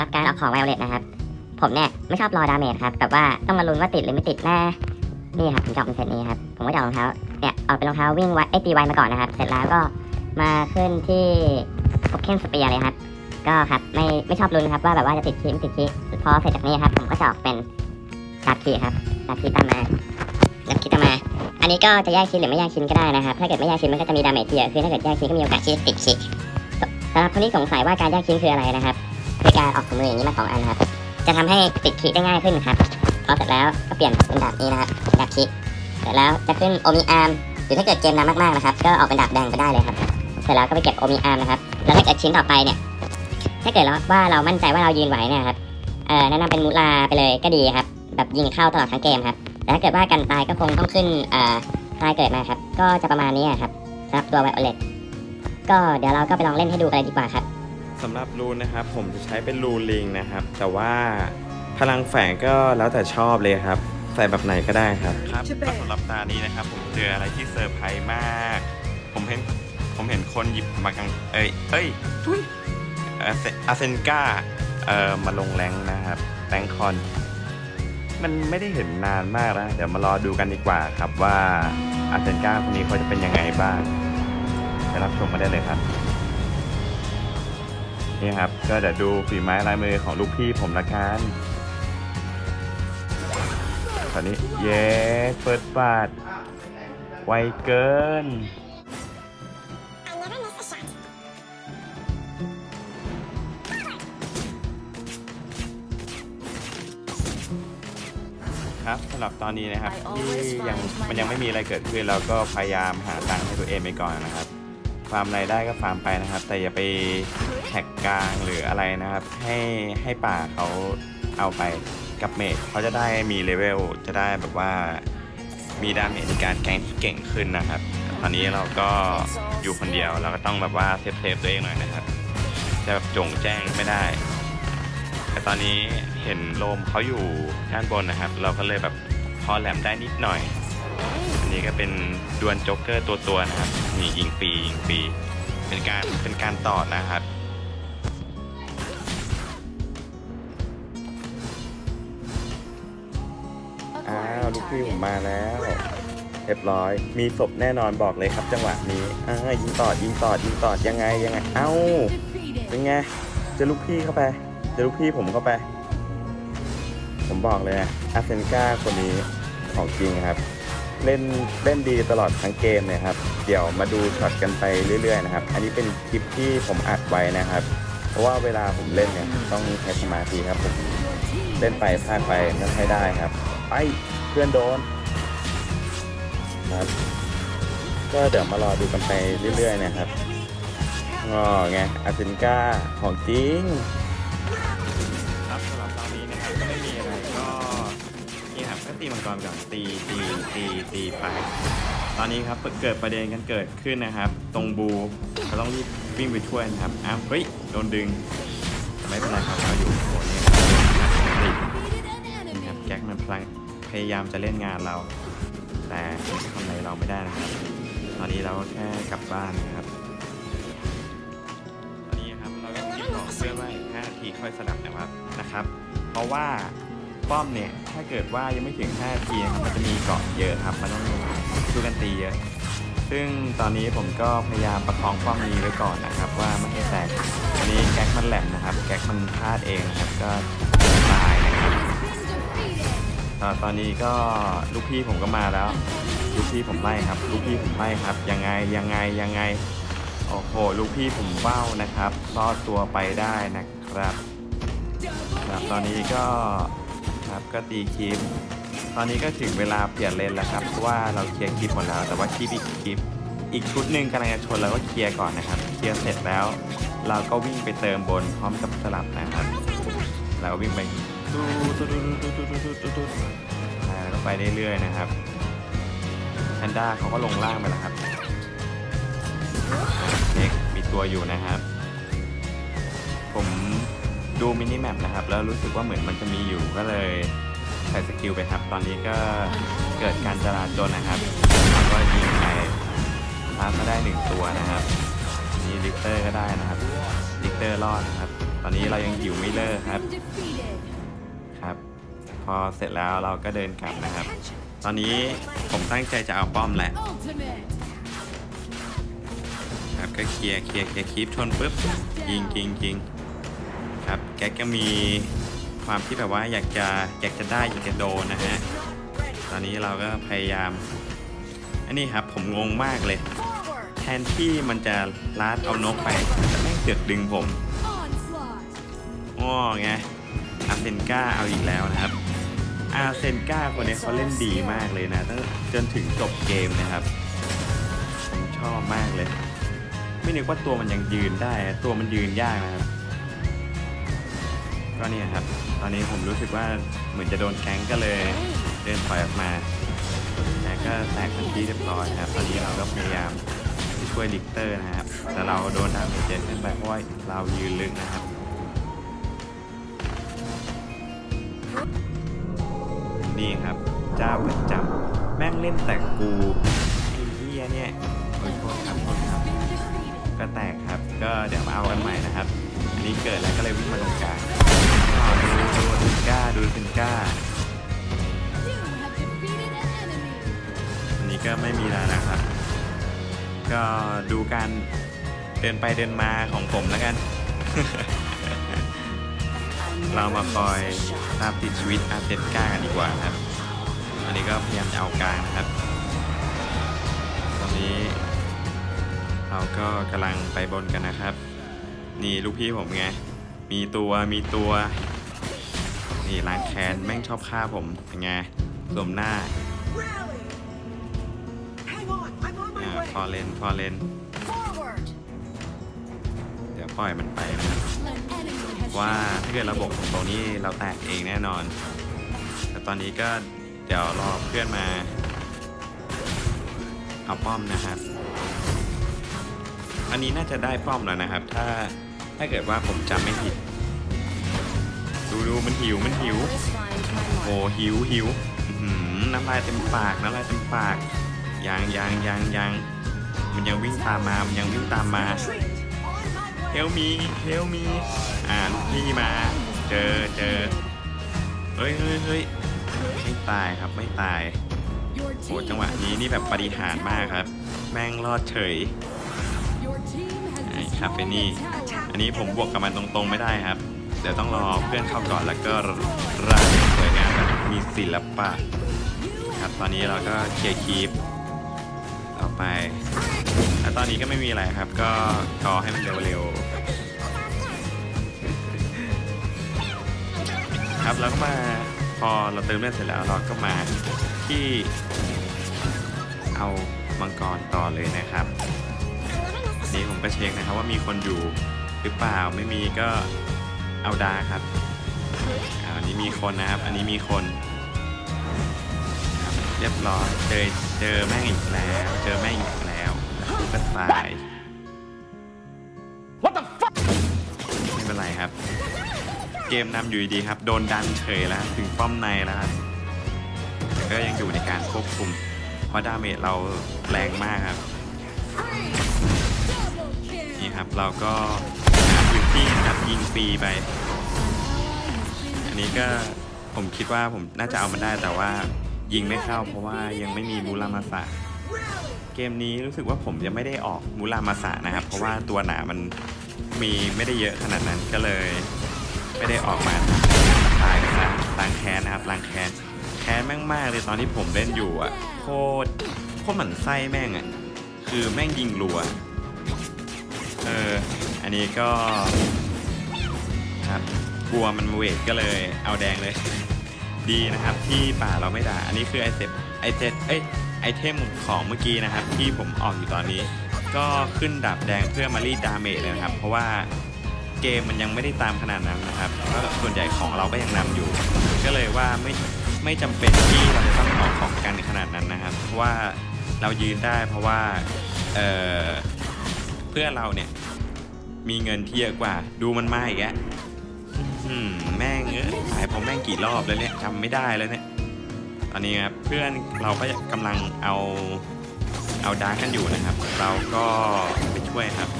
รับการออกของไวโอเลตนะครับ ผมเนี่ยไม่ชอบรอดาเมจครับแบบว่าต้องมาลุ้นว่าติดหรือไม่ติดแน่นี่ครับผมจออกเป็นเซตนี้ครับผมก็จะเอารองเท้าเนี่ยออกเป็นรองเท้าวิ่งไวไอตีไวมาก่อนนะครับ เสร็จแล้วก็มาขึ้นที่โอเคนสเปียร์เลยครับ ก็ครับไม่ไม่ชอบลุ้นครับว่าแบบว่าจะติดคีไม่ติดคีพอเสร็จจากนี้ครับผมก็จะออกเป็นดาบคีครับดาบคีตามมาดาบคีตามมา อันนี้ก็จะแยกชิ้นหรือไม่แยกชิ้นก็ได้นะครับ ถ้าเกิดไม่แยกชิ้นมันก็จะมีดาเมจที่เยอะขึ้นถ้าเกิดแยกชิ้นก็มีโอกาสที่จะติดคีสำหรับคนที่สงสัยว่าการแยกชิ้นคืออะไรนะครับ การออกถุงมืออย่างนี้มาสองอันครับจะทำให้ติดคีย์ได้ง่ายขึ้นครับพอเสร็จแล้วก็เปลี่ยนเป็นดาบนี้นะครับดาบคีย์เสร็จแล้วจะขึ้นโอมิอาร์มหรือถ้าเกิดเกมนานมากๆนะครับ ก็ออกเป็นดาบแดงไปได้เลยครับ เสร็จแล้วก็ไปเก็บโอมิอาร์มนะครับแล้วถ้าเกิดชิ้นต่อไปเนี่ยถ้าเกิดว่าเรามั่นใจว่าเรายืนไหวเนะครับเอ่อแนะนำเป็นมูลาไปเลยก็ดีครับ แบบยิงเข้าตลอดทั้งเกมครับแต่ถ้าเกิดว่ากันตายก็คงต้องขึ้นเอ่อตายเกิดมาครับ ก็จะประมาณนี้ครับสำหรับตัวไวโอเลตก็เดี๋ยวเราก็ไปลองเล่นให้ดูกันเลยดีกว่าครับ สำหรับรูนนะครับผมจะใช้เป็นรูนลิงนะครับ แต่ว่าพลังแฝงก็แล้วแต่ชอบเลยครับ ใส่แบบไหนก็ได้ครับครับสำหรับตานี้นะครับ ผมเจออะไรที่เซอร์ไพรส์มาก ผมเห็นผมเห็นคนหยิบมากางเอ้ยเอ้ยทุยอาเซนกาเอ่อมาลงแรงนะครับแรงคอน มันไม่ได้เห็นนานมากแล้วเดี๋ยวมารอดูกันดีกว่าครับว่าอาเซนกาคนนี้เขาจะเป็นยังไงบ้างไปรับชมมาได้เลยครับ นี่ครับ ก็เดี๋ยวดูฝีไม้ลายมือของลูกพี่ผมละกันตอนนี้เย้เปิดปาดไวเกิน ครับสำหรับตอนนี้นะครับ ที่ยังมันยังไม่มีอะไรเกิดขึ้น เราก็พยายามหาตังค์ให้ตัวเองไปก่อนนะครับ ฟาร์มรายได้ก็ฟาร์มไปนะครับ แต่อย่าไป แท็กกลางหรืออะไรนะครับ ให้ให้ป่าเขาเอาไปกับเมจเขาจะได้มีเลเวลจะได้แบบว่ามีดาเมจในการแกงที่เก่งขึ้นนะครับ ตอนนี้เราก็อยู่คนเดียวเราก็ต้องแบบว่าเซฟเซฟตัวเองหน่อยนะครับจะแบบจงแจ้งไม่ได้ แต่ตอนนี้เห็นโลมเขาอยู่ด้านบนนะครับ เราก็เลยแบบพอแหลมได้นิดหน่อย อันนี้ก็เป็นดวลโจ๊กเกอร์ตัวตัวนะครับนี่ยิงฟรียิงฟรีเป็นการเป็นการต่อนะครับ อ้าวลูกพี่ผมมาแล้วเรียบร้อย มีศพแน่นอนบอกเลยครับ จังหวะนี้อ่ายิงต่อยิงต่อยิงต่อยังไงยังไง เอ้า เป็นไงจอลูกพี่เข้าไปจอลูกพี่ผมเข้าไป ผมบอกเลยนะอาเซนกาคนนี้ของจริงครับ เล่นเล่นดีตลอดทั้งเกมเลยครับ เดี๋ยวมาดูช็อตกันไปเรื่อยๆนะครับ อันนี้เป็นคลิปที่ผมอัดไว้นะครับ เพราะว่าเวลาผมเล่นเนี่ยต้องใช้สมาธิครับผมเล่นไปพลาดไปไม่ค่อยได้ครับ ไป พื่อนโดนครับก็เดี๋ยวมารอดูกันไปเรื่อยๆนะครับงอไงอาเซนกาของจริง ครับสำหรับตอนนี้นะครับก็ไม่มีอะไรก็นี่ครับก็ตีมังกรก่อนตีตีตีตีไป ตอนนี้ครับเกิดประเด็นกันเกิดขึ้นนะครับ ตรงบูเราต้องรีบวิ่งไปช่วยนะครับอ้าวเฮ้ยโดนดึงแต่ไม่เป็นไรครับเราอยู่โคนนี้ ยายามจะเล่นงานเรา แต่ทำอะไรเราไม่ได้นะครับ ตอนนี้เราแค่กลับบ้านนะครับ ตอนนี้ครับเราก็คิดบอเพื่อนว่าอีก5นาทีค่อยสลับนะครับนะครับ เพราะว่าป้อมเนี่ยถ้าเกิดว่ายังไม่ถึง5นาทีนะครับมันจะมีเกาะเยอะครับมันต้องสู้กันตีเยอะ ซึ่งตอนนี้ผมก็พยายามประคองป้อมนี้ไว้ก่อนนะครับ ว่าไม่ให้แตกอันนี้แก๊กมันแหลมนะครับ แก๊กมันพลาดเองนะครับก็ อนตอนนี้ก็ลูกพี่ผมก็มาแล้ว ลูกพี่ผมไล่ครับ ลูกพี่ผมไล่ครับ ยังไงยังไงยังไง โอ้โห ลูกพี่ผมเบ้านะครับ รอดตัวไปได้นะครับ ครับ ตอนนี้ก็ครับก็ตีคลิป ตอนนี้ก็ถึงเวลาเปลี่ยนเลนแล้วครับ เพราะว่าเราเคลียร์คลิปหมดแล้ว แต่ว่าคลิปอีกคลิป อีกชุดหนึ่งกำลังจะชนเราก็เคลียร์ก่อนนะครับ เคลียร์เสร็จแล้ว เราก็วิ่งไปเติมบนพร้อมกับสลับนะครับ เราก็วิ่งไป แล้วก็ไปเรื่อยๆนะครับแพนด้าเขาก็ลงล่างไปแล้วครับเน็กมีตัวอยู่นะครับ ผมดูมินิแมปนะครับ แล้วรู้สึกว่าเหมือนมันจะมีอยู่ก็เลยใส่สกิลไปครับ ตอนนี้ก็เกิดการจราจนนะครับก็ยิงไปพามาได้หนึ่งตัวนะครับนี่ลิกเตอร์ก็ได้นะครับลิกเตอร์รอดนะครับ ตอนนี้เรายังหิวไม่เลิกครับครับ อเสร็จแล้วเราก็เดินกลับนะครับ ตอนนี้ผมตั้งใจจะเอาป้อมแหละครับก็เคลียร์เคลียร์เคลียร์คลิปชนปุ๊บยิงยิงยิงครับแกก็มีความที่แบบว่าอยากจะอยากจะได้อยากจะโดนนะฮะตอนนี้เราก็พยายามอันนี้ครับผมงงมากเลย แทนที่มันจะลาดเอานกไปแต่แม่งเสือกดึงผมอ้อไงอาร์เซนก้าเอาอีกแล้วนะครับ อาร์เซนก้าคนนี้เขาเล่นดีมากเลยนะตั้งจนถึงจบเกมนะครับ ผมชอบมากเลย ไม่นึกว่าตัวมันยังยืนได้ ตัวมันยืนยากนะครับก็เนี่ยครับ ตอนนี้ผมรู้สึกว่าเหมือนจะโดนแก๊งก็เลยเดินถอยออกมาแต่ก็แตกทันทีเรียบร้อยครับ ตอนนี้เราก็พยายามช่วยลิกเตอร์นะครับ แต่เราโดนดาเมจเยอะขึ้นไปเพราะว่าเรายืนลึกนะครับ นี่ครับ เจ้าประจำแม่งเล่นแต่กูไอ้เหี้ยเนี่ยโอ้ยโทษครับโทษครับ ก็แตกครับ ก็เดี๋ยวมาเอากันใหม่นะครับ อันนี้เกิดแล้วก็เลยวิ่งมาตรงกลางอ้าวดูดูซินก้าดูซินก้าอันนี้ก็ไม่มีแล้วนะครับ ก็ดูการเดินไปเดินมาของผมแล้วกัน เรามาคอยตามติดชีวิตอาร์เซนก้ากันดีกว่าครับ อันนี้ก็พยายามจะเอากลางนะครับ ตอนนี้ เราก็กำลังไปบนกันนะครับ นี่ลูกพี่ผมไง มีตัวมีตัว นี่ล้างแค้นแม่งชอบฆ่าผมเป็นไงสมหน้าอ่า my พอเลนพอเลนเดี๋ยวปล่อยมันไปนะครับ ว่าถ้าเกิดระบบตรงนี้เราแตกเองแน่นอน แต่ตอนนี้ก็เดี๋ยวรอเพื่อนมา เอาป้อมนะครับ อันนี้น่าจะได้ป้อมแล้วนะครับ ถ้าถ้าเกิดว่าผมจำไม่ผิด ดูดูมันหิวมันหิว โอ้หิวหิวน้ำลายเต็มปากน้ำลายเต็มปาก ยังยังยังยังมันยังวิ่งตามมา มันยังวิ่งตามมา เฮลมีเฮลมีอ่าลูกพี่มา เจอเจอเฮ้ยเฮ้ยเฮ้ยไม่ตายครับไม่ตายโอ้จังหวะนี้นี่แบบปฏิหารมากครับ แม่งรอดเฉยไอ้คาเฟนี่ อันนี้ผมบวกกับมันตรงๆไม่ได้ครับ เดี๋ยวต้องรอเพื่อนเข้าก่อนแล้วก็ร่างอย่างสวยงามแบบมีศิลปะครับตอนนี้เราก็เคลียร์คีปต่อไป แล้วตอนนี้ก็ไม่มีอะไรครับ ก็กอให้มันเร็วๆ ครับแล้วก็มาพอเราเติมเลือดเสร็จแล้วเราก็มาที่เอามังกรต่อเลยนะครับนี่ผมก็เช็คนะครับว่ามีคนอยู่หรือเปล่าไม่มีก็เอาดาครับอันนี้มีคนนะครับ อันนี้มีคนครับเรียบร้อยเจอเจอแม่งอีกแล้ว เจอแม่งอีก ก็ตาย What the fuck? ไม่เป็นไรครับ เกมนำอยู่ดีๆครับ โดนดันเฉยแล้วถึงป้อมในแล้วครับแต่ก็ยังอยู่ในการควบคุม เพราะดาเมจเราแรงมากครับ นี่ครับเราก็หาพื้นที่นะครับยิงฟรีไป อันนี้ก็ผมคิดว่าผมน่าจะเอามันได้แต่ว่ายิงไม่เข้าเพราะว่ายังไม่มีมูรามาสะ เกมนี้รู้สึกว่าผมยังไม่ได้ออกมูรามาสะนะครับ เพราะว่าตัวหนามันมีไม่ได้เยอะขนาดนั้นก็เลย ไม่ได้ออกมาตายซะล้างแค้นนะครับล้างแค้นแค้นแม่งมากเลยตอนที่ผมเล่นอยู่อะโคตรโคตรหมั่นไส้แม่งอะคือแม่งยิงรัวเอออันนี้ก็ครับกลัวมันเวทก็เลยเอาแดงเลย ดีนะครับที่ป่าเราไม่ด่าอันนี้คือไอเซตไอเซตเอ้ย ไอเทมของเมื่อกี้นะครับ ที่ผมออกอยู่ตอนนี้ ก็ขึ้นดับแดงเพื่อมารีดดาเมจเลยนะครับ เพราะว่าเกมมันยังไม่ได้ตามขนาดนั้นนะครับก็ส่วนใหญ่ของเราก็ยังนำอยู่ ก็เลยว่าไม่ไม่จำเป็นที่เราจะต้องออกของกันขนาดนั้นนะครับ เพราะว่าเรายืนได้เพราะว่าเออเพื่อเราเนี่ยมีเงินที่เยอะกว่า ดูมันมาอีกแล้วแม่งเอ้ยตายผมแม่งกี่รอบแล้วเนี่ยจำไม่ได้แล้วเนี่ย ตอนนี้ครับเพื่อนเราก็กำลังเอาเอาดาร์กกันอยู่นะครับ เราก็ไปช่วยครับ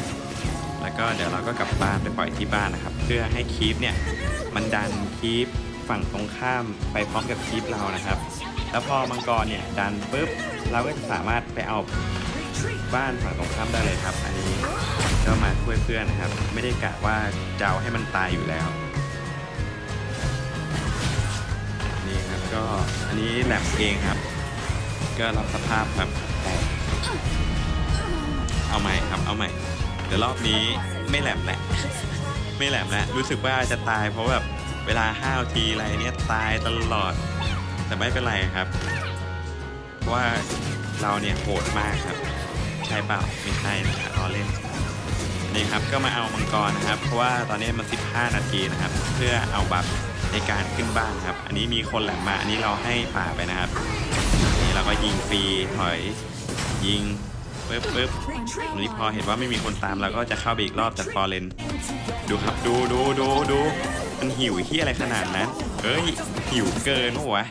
แล้วก็เดี๋ยวเราก็กลับบ้านไปปล่อยที่บ้านนะครับพื่อให้คีปเนี่ยมันดันคีปฝั่งตรงข้ามไปพร้อมกับคีปเรานะครับ แล้วพอมังกรเนี่ยดันปุ๊บเราก็จะสามารถไปเอาบ้านฝั่งตรงข้ามได้เลยครับ อันนี้ก็มาช่วยเพื่อนนะครับ ไม่ได้กะว่าจะเอาให้มันตายอยู่แล้ว ก็อันนี้แลบเองครับ ก็รับสภาพแบบแเอาใหม่ครับเอาใหม่เดี๋ยวรอบนี้ไม่แหลมแหละ ไม่แหลมแล้วรู้สึกว่าจะตายเพราะแบบเวลาห้าวทีอะไรเนี่ยตายตลอด แต่ไม่เป็นไรครับ เพราะว่าเราเนี่ยโหดมากครับ ใช่เปล่าไม่ใช่นะรอเล่นนี่ครับก็มาเอามังกรนะครับ เพราะว่าตอนนี้มัน 15 นาทีนะครับ เพื่อเอาบัฟ ในการขึ้นบ้านครับ อันนี้มีคนแหลมมา อันนี้เราให้ป่าไปนะครับ นี่เราก็ยิงฟรีถอยยิงปึ๊บปึ๊บอันนี้พอเห็นว่าไม่มีคนตามเราก็จะเข้าไปอีกรอบจากฟอร์เรนดูครับดูดูดูดูมันหิวที่อะไรขนาดนั้นเฮ้ยหิวเกินวะ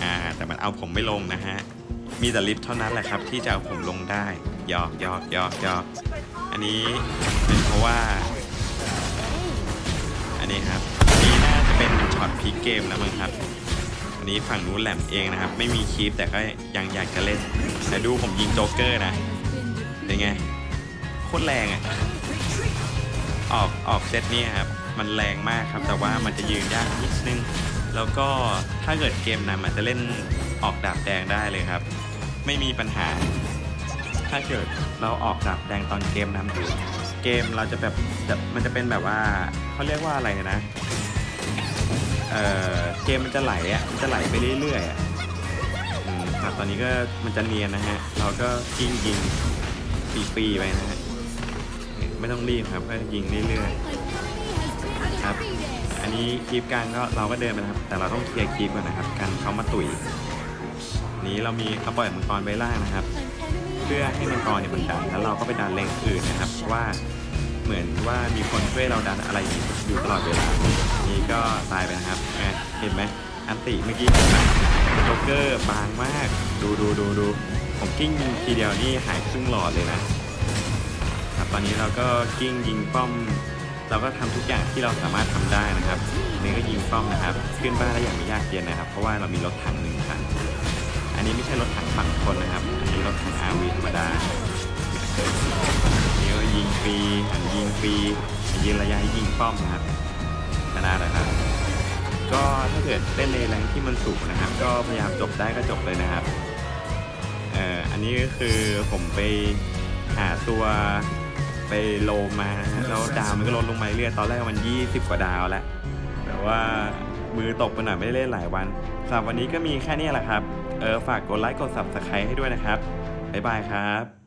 อ่าแต่มันเอาผมไม่ลงนะฮะมีแต่ลิฟต์เท่านั้นแหละครับ ที่จะเอาผมลงได้ยอกยอกยอกยอกอันนี้เป็นเพราะว่า อันนี้ครับ ช็อตพีคเกมแล้วมั้งครับอันนี้ฝั่งนู้นแหลมเองนะครับ ไม่มีคีปแต่ก็ยังอยากจะเล่นแต่ดูผมยิงโจ๊กเกอร์นะเป็นไงโคตรแรงอะออกออกเซตนี้ครับมันแรงมากครับ แต่ว่ามันจะยืนยากนิดนึง แล้วก็ถ้าเกิดเกมนำอาจจะเล่นออกดาบแดงได้เลยครับ ไม่มีปัญหา ถ้าเกิดเราออกดาบแดงตอนเกมนำอยู่เกมเราจะแบบจะมันจะเป็นแบบว่าเขาเรียกว่าอะไรนะ เอ่อเกมมันจะไหลอะมันจะไหลไปเรื่อยๆอะอืมตอนนี้ก็มันจะเนียนนะฮะ เราก็ยิงยิงฟรีๆไปนะฮะ ไม่ต้องรีบครับก็ยิงเรื่อยๆครับ อันนี้คีบกลางก็เราก็เดินไปนะครับ แต่เราต้องเคลียร์คีบก่อนนะครับ กันเขามาตุ๋ย นี้เรามีเขาปล่อยมังกรไว้ล่างนะครับ เพื่อให้มังกรเนี่ยมันดันแล้วเราก็ไปดันเลงอื่นนะครับ ว่าเหมือนว่ามีคนช่วยเราดันอะไรอยู่ตลอดเวลา นี่ก็ตายไปนะครับเห็นไหมอันติเมื่อกี้โจ๊กเกอร์บางมาก ดูดูดูดูผมกิ้งยิงทีเดียวนี่หายครึ่งหลอดเลยนะครับตอนนี้เราก็กิ้งยิงป้อม เราก็ทำทุกอย่างที่เราสามารถทำได้นะครับอันนี่ก็ยิงป้อมนะครับ ขึ้นบ้านได้อย่างไม่ยากเย็นนะครับ เพราะว่าเรามีรถถังหนึ่งคันอันนี้ไม่ใช่รถถังฝั่งคนนะครับ อันนี้รถถังอาวีธรรมดาเนี่ก็ยิงฟรีหันยิงฟรียิงระยะยิงป้อมนะครับ ถ้าเกิดเล่นในแรงที่มันสูงนะครับ ก็พยายามจบได้ก็จบเลยนะครับเอ่ออันนี้ก็คือผมไปหาตัวไปโลมาแล้วดาวมันก็ลดลงมาเรื่อยตอนแรกมัน 20 กว่าดาวแล้วแต่ว่ามือตกไปหน่อยไม่ได้เล่นหลายวันสำหรับวันนี้ก็มีแค่นี้แหละครับ เออฝากกดไลค์กด subscribe ให้ด้วยนะครับ บ๊ายบายครับ